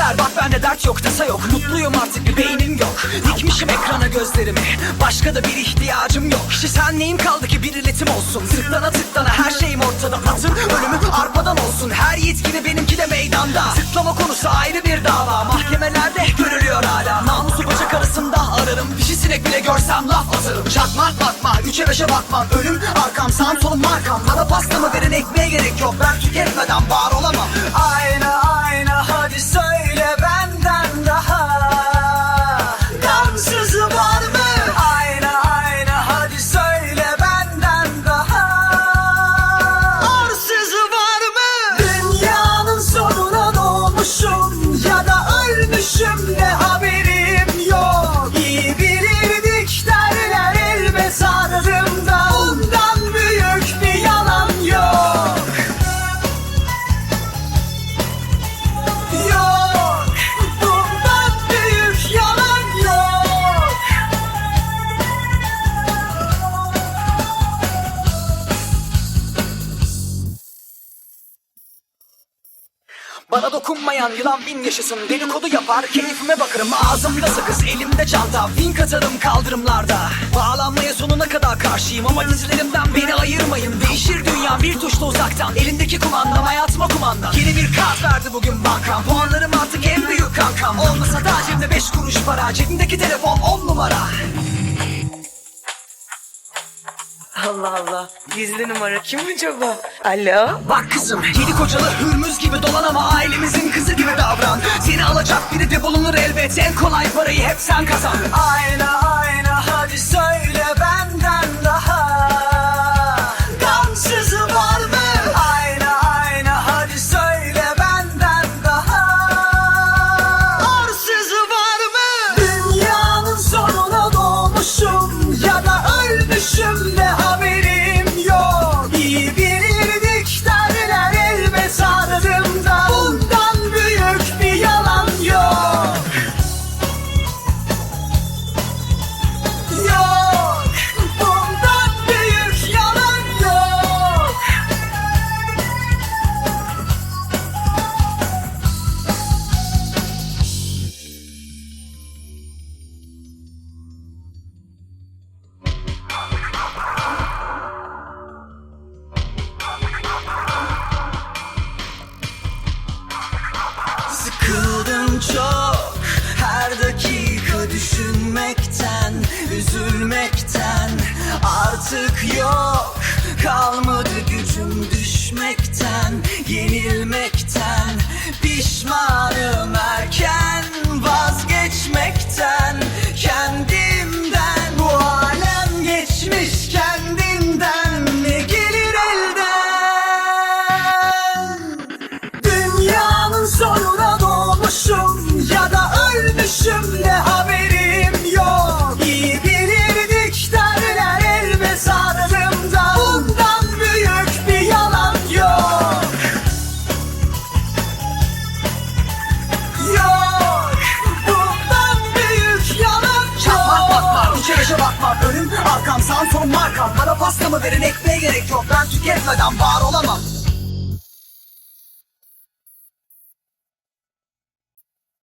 Naber bak bende dert yok tasa yok. Mutluyum artık bir beynim yok. Dikmişim ekrana gözlerimi. Başka da bir ihtiyacım yok. İşte sen neyim kaldı ki bir iletim olsun? Tıklana tıklana her şeyim ortada. Atın ölümü arpadan olsun. Her yetkili benimki de meydanda. Tıklama konusu ayrı bir dava. Mahkemelerde görülüyor hala. Namusu bacak arasında ararım. Dişi sinek bile görsem laf atarım. Çakma bakma üçe beşe bakmam Ölüm arkam sağım solum markam. Bana pastamı verin ekmeğe gerek yok. Ben tüketmeden var Bana dokunmayan yılan bin yaşasın. Dedikodu yapar keyfime bakarım. Ağzımda sakız elimde çanta. Fink atarım kaldırımlarda. Bağlanmaya sonuna kadar karşıyım Ama dizlerimden beni ayırmayın. Değişir dünya bir tuşla uzaktan. Elimdeki kumandam hayatıma kumanda Yeni bir kart verdi bugün bankam. Puanlarım artık en büyük kankam. Olmasa da cebimde beş kuruş para Cebimdeki telefon on numara Allah Allah. Gizli numara kim acaba? Alo? Bak kızım yedi kocalı hürmüz gibi dolan ama ailemizin kızı gibi davran Seni alacak biri de bulunur elbet en kolay parayı hep sen kazan Ayna üzülmekten Artık yok. Kalmadı gücüm düşmekten, yenilmekten beşe bakma Önüm arkam sağım solum markam. Bana pastamı verin ekmeğe gerek yok. Ben tüketmeden var olamam